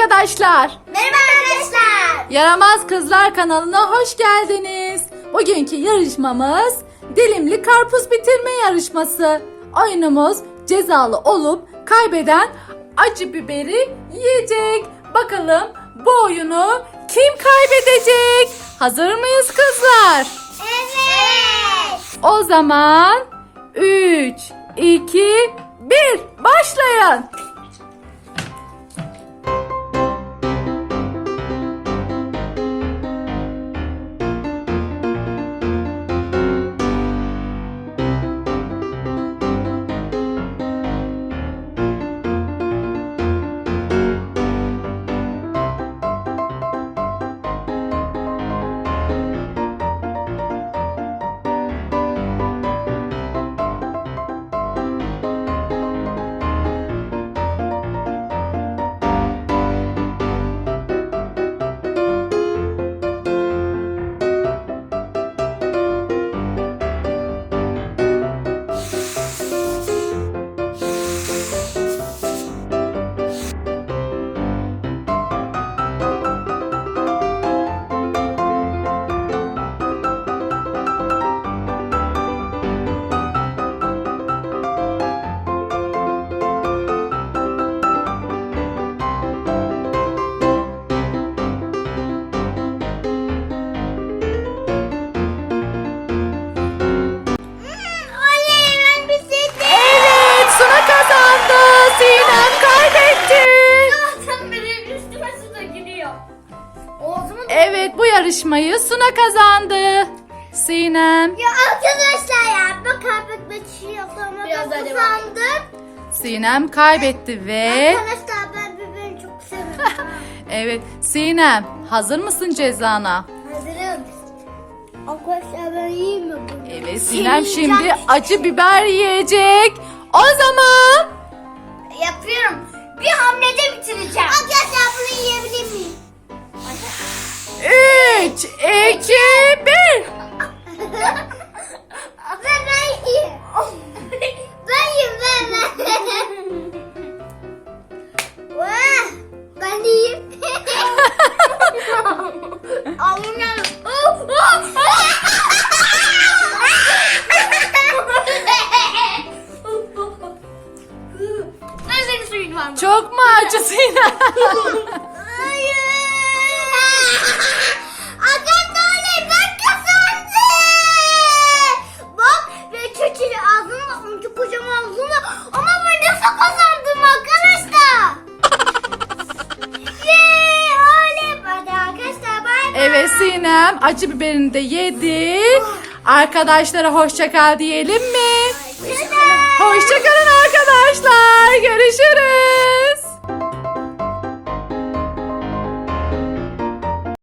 arkadaşlar. Merhaba arkadaşlar. Yaramaz Kızlar kanalına hoş geldiniz. Bugünkü yarışmamız dilimli karpuz bitirme yarışması. Oyunumuz cezalı olup kaybeden acı biberi yiyecek. Bakalım bu oyunu kim kaybedecek? Hazır mıyız kızlar? Evet. O zaman 3, 2, 1 başlayın. Yarışmayı Suna kazandı. Sinem. Ya arkadaşlar ya ben kaybetmek yaptım ama Biraz ben daha kazandım. Sinem kaybetti ve Arkadaşlar ben biberini çok seviyorum. evet Sinem hazır mısın cezana? Hazırım. Arkadaşlar ben yiyeyim mi bunu? Evet Sinem şimdi acı biber yiyecek. O zaman Yapıyorum. Bir hamlede bitireceğim. Var mı? Çok mu acı Sinem? Arkadaşlar ben kazandım. Bak ve çeçili ağzımla onca kocaman ağzımla ama ben nasıl kazandım arkadaşlar? Yeee oley. Hadi arkadaşlar bay bay. Evet Sinem acı biberini de yedi. Arkadaşlara hoşça kal diyelim mi? Hoşçakalın. Hoşçakalın arkadaşlar.